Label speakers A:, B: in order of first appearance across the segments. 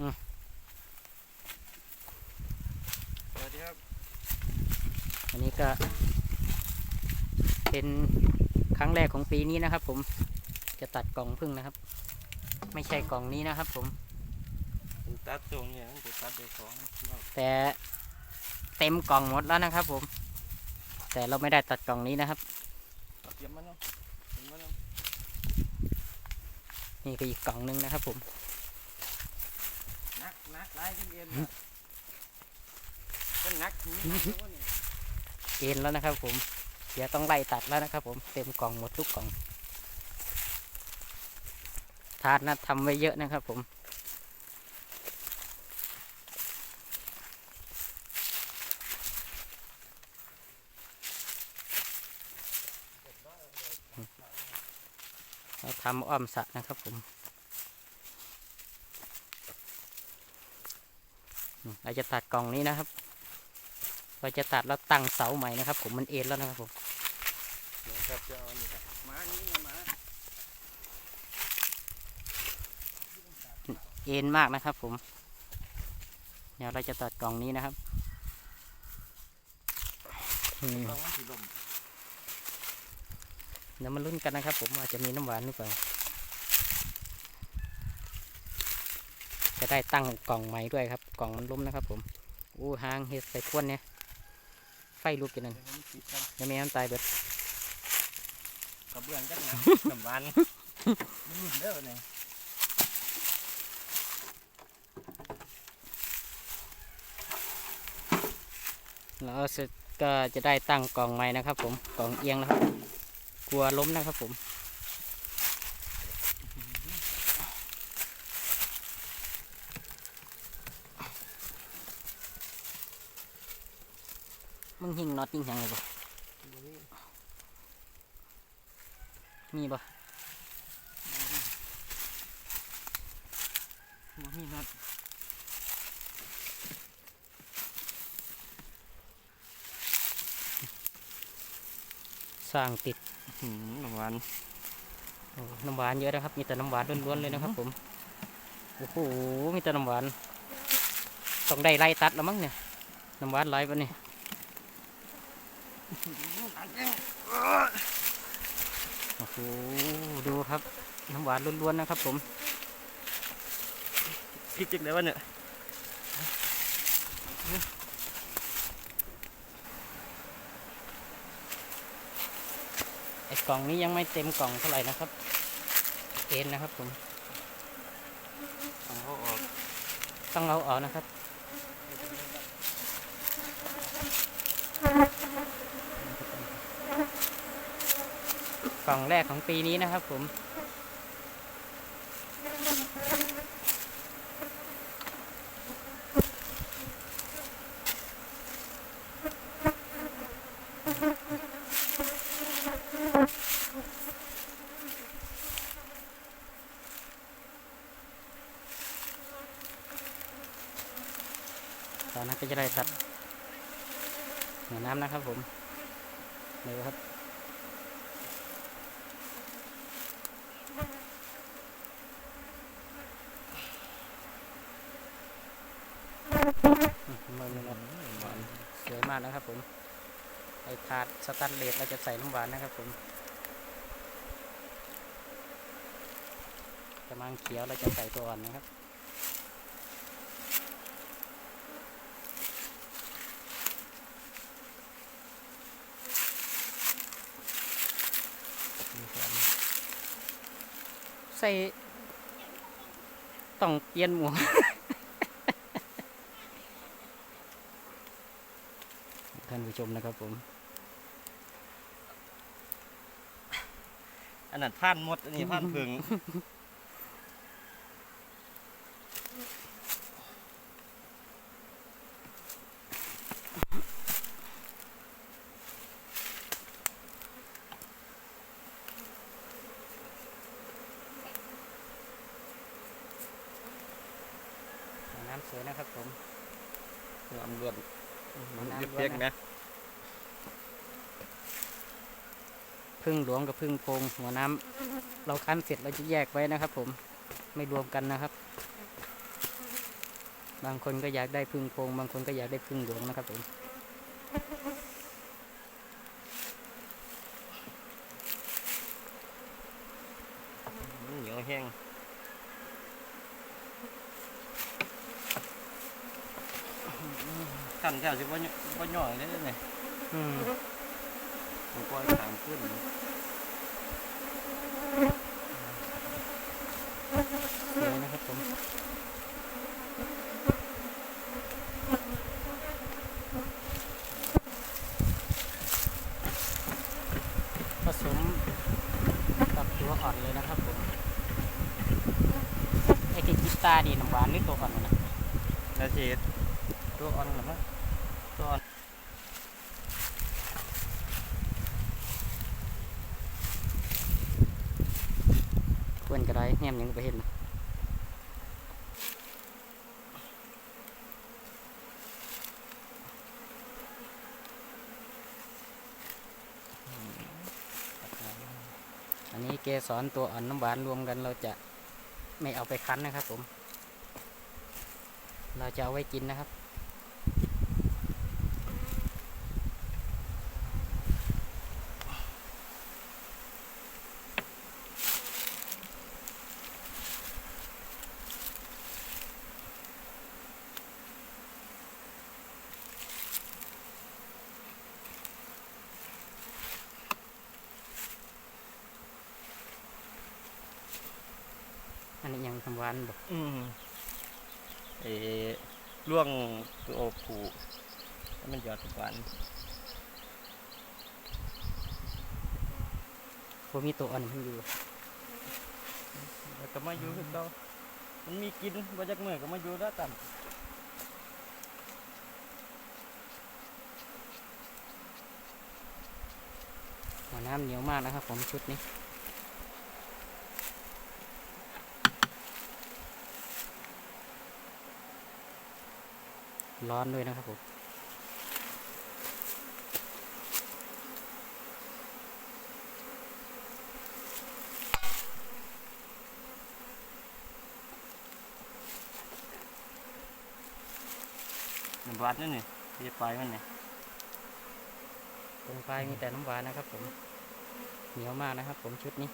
A: อืม
B: สวัสดีครับ
A: อันนี้ก็ เป็นครั้งแรกของปีนี้นะครับ ผมจะตัดกล่องพึ่งนะครับ ไม่ใช่กล่องนี้นะครับ ผม
B: ผมตัดตรงเนี่ยมันจะตัดได้ของเรา
A: แต่เต็มกล่องหมดแล้วนะครับ ผม แต่เราไม่ได้ตัดกล่องนี้นะครับ
B: เอาเตรียมมันเนาะเตรียมมันเนาะ
A: นี่ก็อีกกล่องหนึงนะครับผม
B: นักนัก ไล่ขึ้นเอ็นก็นักนี้นักรู้ว่าเนี่ย
A: เอ็นแล้วนะครับ ผมเดี๋ยวต้องไล่ตัดแล้วนะครับ ผมเต็มกล่องหมดทุกกล่องทานนะทำไว้เยอะนะครับ ผมเราทำอ้อมสะนะครับผมอืม เราจะตัดกล่องนี้นะครับ เราจะตัดแล้วตั้งเสาใหม่นะครับ ผมมันเอ็นแล้วนะครับผม
B: เดี๋ยวครับจะเอาอันนี้ครับมานี่นะมา
A: เอ็นมากนะครับ ผม เดี๋ยวเราจะตัดกล่องนี้นะครับอืม
B: ลองมันสีลม
A: เดี๋ยวมาลุ้นกันนะครับ ผมว่าจะมีน้ำหวานหรือเปล่า จะได้ตั้งกล่องใหม่ด้วยครับ กล่องมันล้มนะครับ ผมอู้หางเห็ดใส่ควนเนี่ยไฟลุกกันนั่น
B: เดี๋ยวผมติดกัน
A: ยังไม่น้ำตายเบิด
B: กระเบื้องกันนะน้ำมันมันรุ่นเด้อเนี่ย
A: แล้วเสร็จก็จะได้ตั้งกล่องใหม่นะครับ ผมกล่องเอียงนะครับ กลัวล้มนะครับผม หิงน็อตยิงยังไงบ่มีบ่
B: บ่มีน็อต
A: สร้างติด
B: หืมน้ำหวาน
A: โอ้น้ำหวานเยอะนะครับ มีแต่น้ำหวานล้วนๆเลยนะครับ ผม โอ้โห มีแต่น้ำหวาน ต้องได้ไล่ตัดแล้วมั้งเนี่ย น้ำหวานไหลปะเนี่ย โอ้โห ดูครับ น้ำหวานล้วนๆนะครับผม
B: คิดจังเลยวะเนี่ย
A: ไอ้กล่องนี้ยังไม่เต็มกล่องเท่าไหร่นะครับ เอ็นนะครับผม
B: เอาเขาออก
A: ต้องเอาออกนะครับ กล่องแรกของปีนี้นะครับผม ตอนนั้นก็จะได้ตัดหัวน้ำนะครับผมเดี๋ยวครับ มันมันมันสวยมากนะครับผมไอ้ถาดสแตันเลสเราจะใส่น้ำหวานนะครับผมกระมังเขียวเราจะใส่ตัวอ่อนนะครับใส่ต้องเปลี่ยนหมวกานผู้ชมนะครับผม
B: อันนั้นผ่านหมดอันนี้ผ่านผึ่ง
A: น้ำสวยนะครับผม
B: น้ำรวด
A: น้ำรวด
B: เปียก
A: นะ
B: ๆนะ
A: พึ่งหลวงกับพึ่งโพงหัวน้ำเราคั้นเสร็จเราจะแยกไว้นะครับ ผมไม่รวมกันนะครับ บางคนก็อยากได้พึ่งโพรงบางคนก็อยากได้พึ่งหลวงนะครับผม
B: มันเหนียวแห้งขั้นแถวสิบ่ย่บ่ย่อยเลยเนี่ย
A: อืม
B: มันปล่อยถามขึ้น
A: สวยนะครับผมผสมกับตัวอ่อนเลยนะครับผมไอ้ที่กีตาร์นี่น้ำหวานหรือตัวอ่อนนะ
B: แล้วสิตัวอ่อนเหรอมั้งตัวอ่อน
A: ควรก็ได้แนมยังไปเห็นะอันนี้เกสรตัวอ่อนน้ำหวานรวมกันเราจะไม่เอาไปคั้นนะครับผม เราจะเอาไว้กินนะครับ อั นนี้ยังทำหวานบอก
B: อืมเออล่วงตัวโอผูให้มันหยอดทุกวัน
A: พวกมีตัวอ่อนมันอยู่
B: แล้วก็มาอยู่คือเก่ามันมีกินบ่จักมื้อก็มาอยู่แล้วกัน
A: หัวน้ำเหนียวมากนะครับผมชุดนี้ ร้อนด้วยนะครับผม
B: น้ำหวานนั่นนี่ที่ปลายมันนี่
A: ตรงปลายมีแต่น้ำหวานนะครับผม เหนียวมากนะครับผมชุดนี้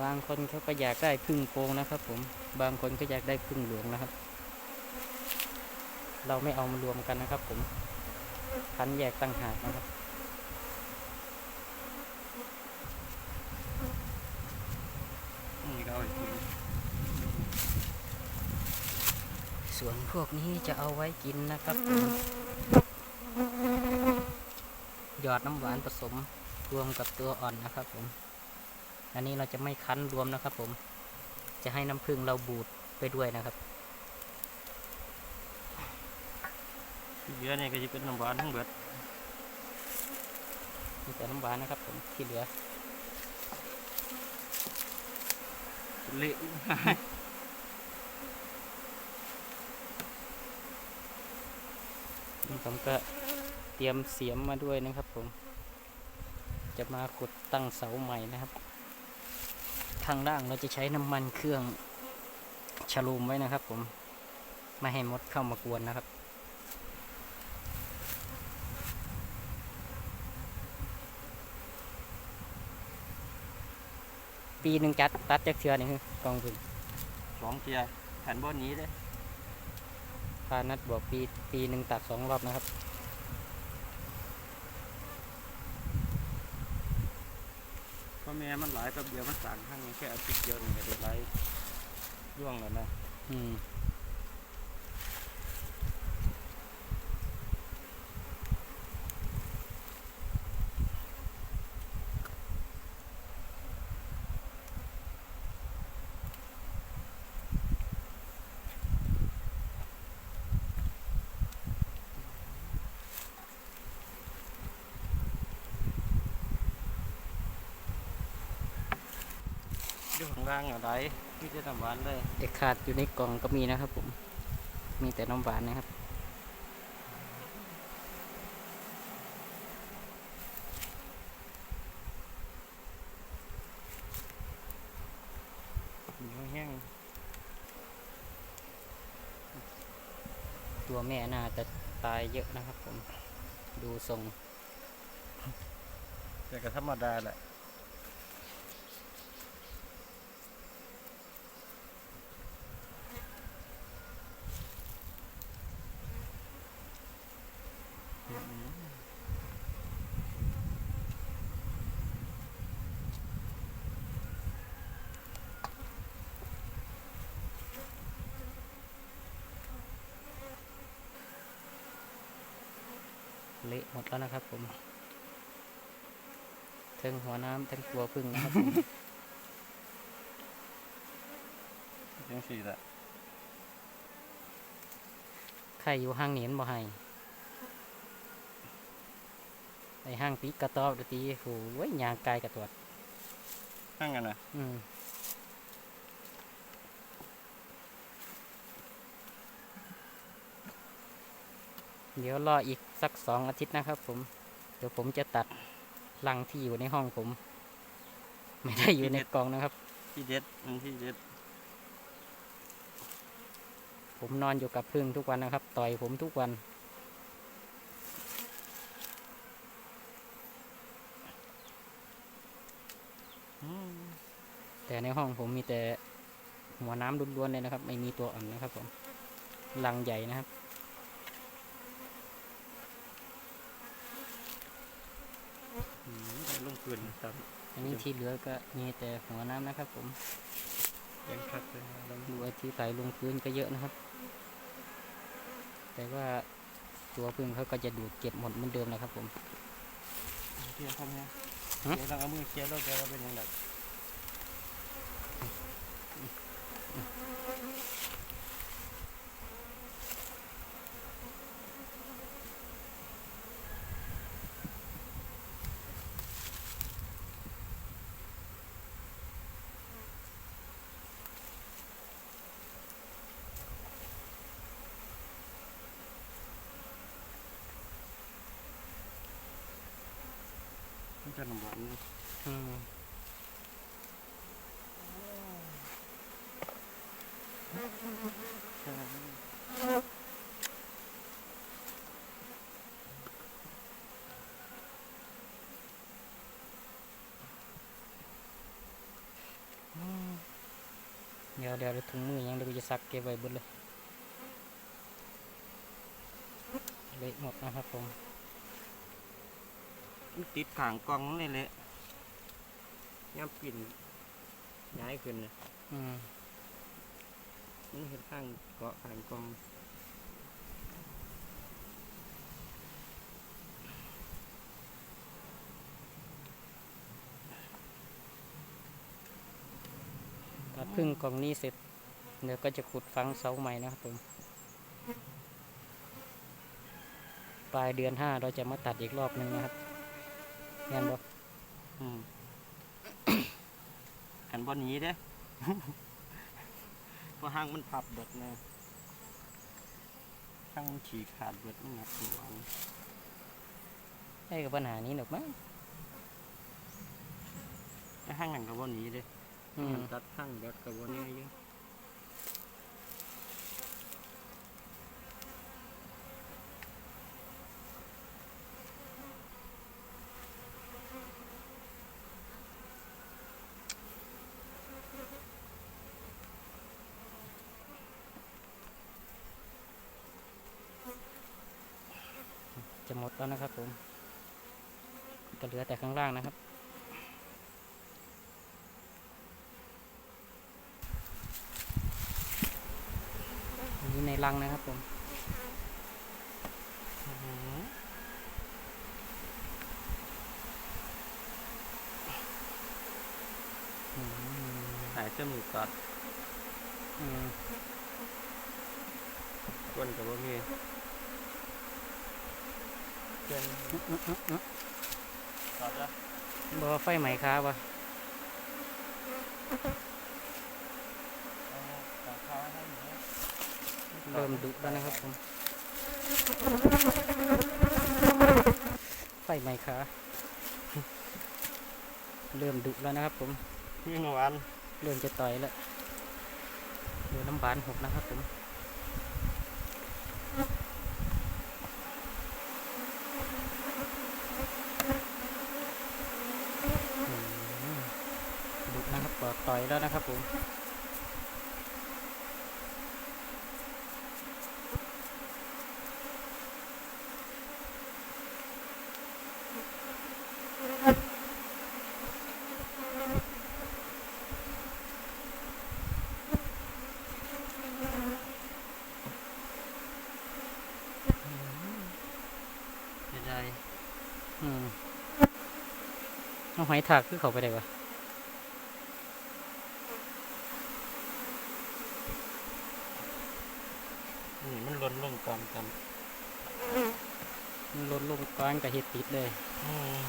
A: บางคนเขาก็อยากได้พึ่งโพงนะครับ ผม บางคนก็อยากได้พึ่งหลวงนะครับ เราไม่เอามารวมกันนะครับ ผมคันแยกตั้งหากนะครับ
B: นี่ก็เอาไปกิน
A: ส่วนพวกนี้จะเอาไว้กินนะครับผมหยอดน้ำหวานผสมรวมกับตัวอ่อนนะครับผม อันนี้เราจะไม่คั้นรวมนะครับ ผม จะให้น้ำผึ้งเราบูดไปด้วยนะครับ
B: ที่เหลือนี่ก็จะเป็นน้ำหวานทั้งเบิด
A: มีแต่น้ำหวานนะครับ ผมที่เหลือ
B: เละ
A: ผมก็เตรียมเสียมมาด้วยนะครับผม จะมาขุดตั้งเสาใหม่นะครับ ข้างล่างเราจะใช้น้ำมันเครื่องชะลูมไว้นะครับผมไม่ให้มดเข้ามากวนนะครับ ปีหนึ่งจัดตัดจากเชือนี่คือกองพึ่ง
B: สองเทียแผ่นบนนี้เด้
A: พานัดบอกปีปีหนึ่งตัดสองรอบนะครับ
B: เพราะแม่มันหลายแป๊บเดียวมันสั่งข้างนี้แค่อาทิตย์เดียวนี่ก็ได้หลายร่วงแล้วนะ
A: อืมู่
B: ข้างล่างอะไรมีแต่น้ำหวานเลย
A: เด็กขาดอยู่ในกล่องก็มีนะครับผม มีแต่น้ำหวานนะครับตัวแม่น่าจะตายเยอะนะครับผม ดูทรง
B: แต่ก็ธรรมดาแหละ
A: เละหมดแล้วนะครับผมทั้งหัวน้ำทั้งตัวพึ่งนะครับผม
B: จังสี่ละ
A: ใครอยู่ห้างเหนียนบ่ให้ไอห้างปีกกระตอบเดยวตีโอ้ยยางกายกระตวด
B: ข้างกันนะ
A: อืม เดี๋ยวรออีกสักสองอาทิตย์นะครับ ผม เดี๋ยวผมจะตัดรังที่อยู่ในห้องผม ไม่ได้อยู่ในกล่องนะครับ
B: ที่เด็ดมันที่เด็ด
A: ผมนอนอยู่กับพึ่งทุกวันนะครับ ต่อยผมทุกวัน
B: อืม
A: แต่ในห้องผมมีแต่หัวน้ำล้วนๆเลยนะครับ ไม่มีตัวอ่อนนะครับผมรังใหญ่นะครับ
B: อื มได้ลงพื้นครับ
A: อันนี้ที่เหลือก็มีแต่หัวน้ำนะครับ ผม
B: ยังคักเลยนะลง
A: ดูไอ้ที่ใส่ลงพื้นก็เยอะนะครับ แต่ว่าตัวพึ่งเขาก็จะดูดเก็บหมดเหมือนเดิมนะครับ ผม
B: เคลียร์ครับเนี่ย
A: ฮะ
B: เดี๋ยวต้องเอามือเคลียร์แล้วแกว่าเป็นยังไง มันจะลำบากนะ
A: อืม
B: ใช่
A: เดี๋ยวเดี๋ยวถุงมือยังเดี๋ยวกูจะซักเก็บไว้เบนเลยเละหมดนะครับผม
B: มันติดขางกล่องเลยแหละย่ำปิ่นย้ายขึ้นนะ
A: อืม
B: มันเห็นข้างเกาะขางกล่อง
A: ตัดพึ่งกล่องนี้เสร็จ เดี๋ยวก็จะขุดฝังเสาใหม่นะครับผมปลายเดือนห้าเราจะมาตัดอีกรอบหนึ่งนะครับ งั้นบอก
B: อืมหันบอลนี้เด้ เพราะห้างมันพับเบิดนะห้างมันฉีกขาดเบิดมันหนักตัวอัน
A: ได้กับปัญหานี้หรอกมั้ง
B: ไอ้ห้างนั่นกับบอลนี้เด้
A: อืม
B: มันตัดห้างเบิดกับบอลนี้เย
A: จะหมดแล้วนะครับผมก็เหลือแต่ข้างล่างนะครับ อันนี้ในรังนะครับผม
B: อื้อหือ
A: อืม
B: หายจมูกกัด
A: อืม
B: ก้นกับบอมี เกิน
A: อื้ออื้ออื้ออื้อ
B: กัดละ
A: บ่ไฟไหมค้าวะ
B: เอาตัดข้าวให้หนู
A: เริ่มดุแล้วนะครับผมไฟไหมค้าเริ่มดุแล้วนะครับผม
B: นี่เมื่อวาน
A: เริ่มจะต่อยแล้วเดี๋ยวน้ำบานหกนะครับผม ต่อย แล้วนะครับผม
B: เอา
A: หอยถากคือเขาไปได้วะ
B: นี่มันหล่นลงกองกัน
A: มันลดลง กับเห็ดติดเลย
B: อืม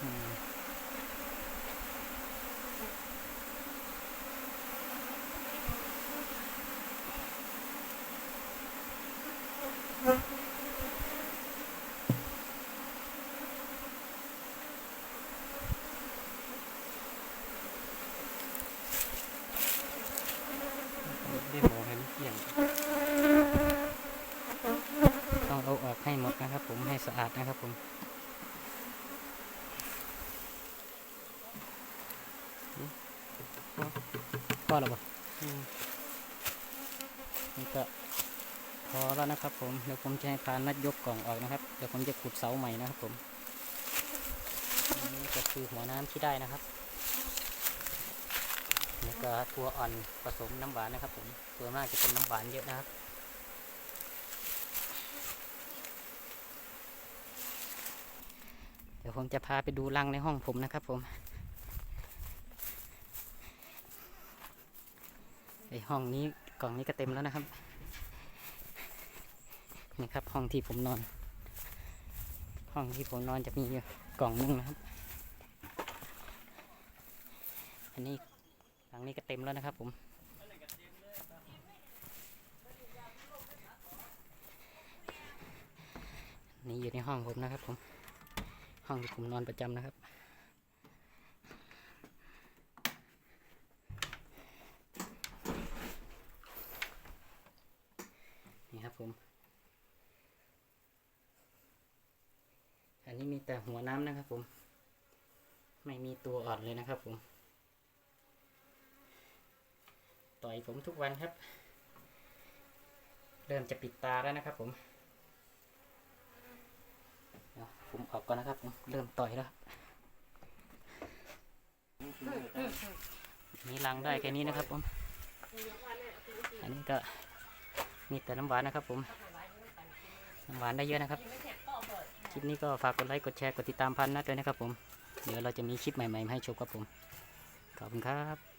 A: อืม
B: ได้หมอให้มันเกลี่ยง
A: ต้องเอาออกให้หมดนะครับผมให้สะอาดนะครับผม พอแล้วปะ
B: อืม
A: นี่ก็พอแล้วนะครับผม เดี๋ยวผมจะให้พานัดยกกล่องออกนะครับ เดี๋ยวผมจะขุดเสาใหม่นะครับผมนี่ก็คือหัวน้ำที่ได้นะครับนี่ก็ตัวอ่อนผสมน้ำหวานนะครับผม ตัวมากจะเป็นน้ำหวานเยอะนะครับเดี๋ยวผมจะพาไปดูรังในห้องผมนะครับผมไอ ห้องนี้กล่องนี้ก็เต็มแล้วนะครับนี่ครับ ห้องที่ผมนอน ห้องที่ผมนอนจะมีอยู่กล่องนึงนะครับ อันนี้หลังนี้ก็เต็มแล้วนะครับ ผมนี่อยู่ในห้องผมนะครับ ผม ห้องที่ผมนอนประจำนะครับ นี่ครับ ผมอันนี้มีแต่หัวน้ำนะครับผม ไม่มีตัวอ่อนเลยนะครับผม ต่อยผมทุกวันครับ เริ่มจะปิดตาแล้วนะครับผมเดี๋ยวผมออกก่อนนะครับผมเริ่มต่อยแล้วครับนี่ล้างได้แค่นี้นะครับผม อันนี้ก็ มีแต่น้ำหวานนะครับผมน้ำหวานได้เยอะนะครับ คลิปนี้ก็ฝากกดไลค์กดแชร์กดติดตามพันนัดด้วยนะครับผม เดี๋ยวเราจะมีคลิปใหม่ๆมาให้ชมครับผม ขอบคุณครับ